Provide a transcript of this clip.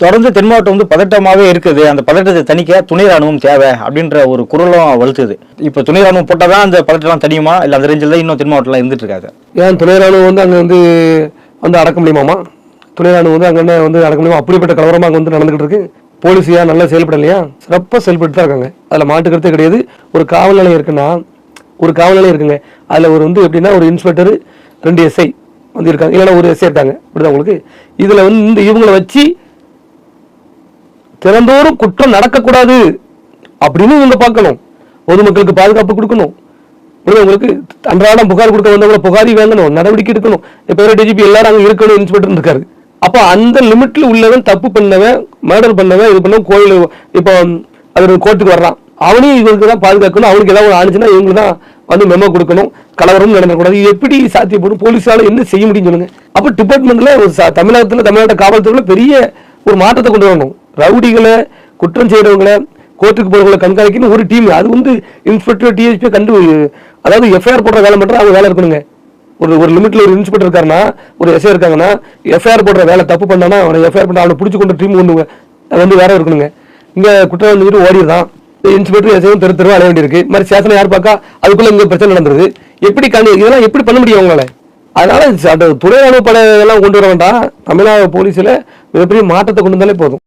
தொடர்ந்து தென் மாவட்டம் வந்து பதட்டமாகவே இருக்குது. அந்த பதட்டத்தை தணிக்க துணை ராணுவம் தேவை அப்படின்ற ஒரு குரலும் வலுத்துது. இப்போ துணை ராணுவம் போட்டால் தான் அந்த பதட்டம்லாம் தனியுமா இல்லை அந்த ரேஞ்சில் தான் இன்னும் தென் மாவட்டம்லாம் இருந்துட்டு இருக்காது ஏன் துணை ராணுவம் வந்து அங்கே வந்து வந்து அடக்க முடியுமாமா? துணை ராணுவம் வந்து அங்கே வந்து அடக்க முடியுமா? அப்படிப்பட்ட கலவரமாக அங்கே வந்து நடந்துகிட்டு இருக்கு. போலீஸியா நல்லா செயல்படலையா சிறப்பாக செயல்பட்டு தான் இருக்காங்க. அதில் மாட்டுக்கிறதே கிடையாது. ஒரு காவல் நிலையம் இருக்குன்னா ஒரு காவல் நிலையம் இருக்குங்க. அதில் ஒரு வந்து எப்படின்னா ஒரு இன்ஸ்பெக்டர் ரெண்டு எஸ்ஐ வந்து இருக்காங்க. இல்லைன்னா ஒரு எஸ்ஐ இருக்காங்க. இப்படிதான் உங்களுக்கு? இதில் வந்து இந்த இவங்களை வச்சு திறந்தோறும் குற்றம் நடக்கக்கூடாது அப்படின்னு இவங்க பார்க்கணும். பொதுமக்களுக்கு பாதுகாப்பு கொடுக்கணும். புரியுதா உங்களுக்கு அன்றாடம் புகார் கொடுக்க வந்தவங்களை புகாரி வாங்கணும் நடவடிக்கை எடுக்கணும். இப்போ டிஜிபி எல்லாரும் அங்கே இருக்கணும் இன்ஸ்பெக்டர் இருக்காரு. அப்போ அந்த லிமிட்ல உள்ளவன் தப்பு பண்ணவன் மர்டர் பண்ணவன் இது பண்ண கோயில் இப்போ அது கோர்ட்டுக்கு வர்றான். அவனையும் இவருக்கு தான் பாதுகாக்கணும். அவனுக்கு ஏதாவது ஒரு ஆணுச்சுன்னா இவங்க தான் வந்து மெமோ கொடுக்கணும். கலவரம் நடந்துடக்கூடாது. இது எப்படி சாத்தியப்படும்? போலீஸால என்ன செய்ய முடியும்னு சொல்லுங்க. அப்போ டிபார்ட்மெண்ட்ல ஒரு தமிழகத்தில் தமிழ்நாட்டு காவல்துறையில் பெரிய ஒரு மாற்றத்தை கொண்டு வரணும். ரவுடிகளை குற்றம் செய்கிறவங்களை கோர்ட்டுக்கு போகிறவங்களை கண்காணிக்கணும் ஒரு டீம் அது வந்து இன்ஸ்பெக்டர் டிஎஸ்பி கண்டு அதாவது எஃப்ஐஆர் போடுற வேலை மட்டும் அவங்க வேலை இருக்கணுங்க. ஒரு ஒரு லிமிட்ல ஒரு இன்ஸ்பெக்டர் இருக்காருன்னா ஒரு எஸ்ஐ இருக்காங்கன்னா எஃப்ஐஆர் போடுற வேலை தப்பு பண்ணானா அவனை எஃப்ஐஆர் பண்ண அவனை பிடிச்சி கொண்டு டீம் ஒன்று அது வந்து வேற இருக்கணுங்க. இங்கே குற்றம் வந்துட்டு ஓடிடுதான். இன்ஸ்பெக்டர் எஸ்ஐயும் தெரு தெருவா அலைய வேண்டியிருக்கு. இந்த மாதிரி சேஷனை யார் பார்க்கா அதுக்குள்ள இங்கே பிரச்சனை நடந்துருது. எப்படி கண்டு இதெல்லாம் எப்படி பண்ண முடியும் அவங்களால? அதனால அந்த துறை ராணுவ படை எல்லாம் கொண்டு வர வேண்டாம். தமிழ்நாடு போலீஸில் மிகப்பெரிய மாற்றத்தை கொண்டு வந்தாலே போதும்.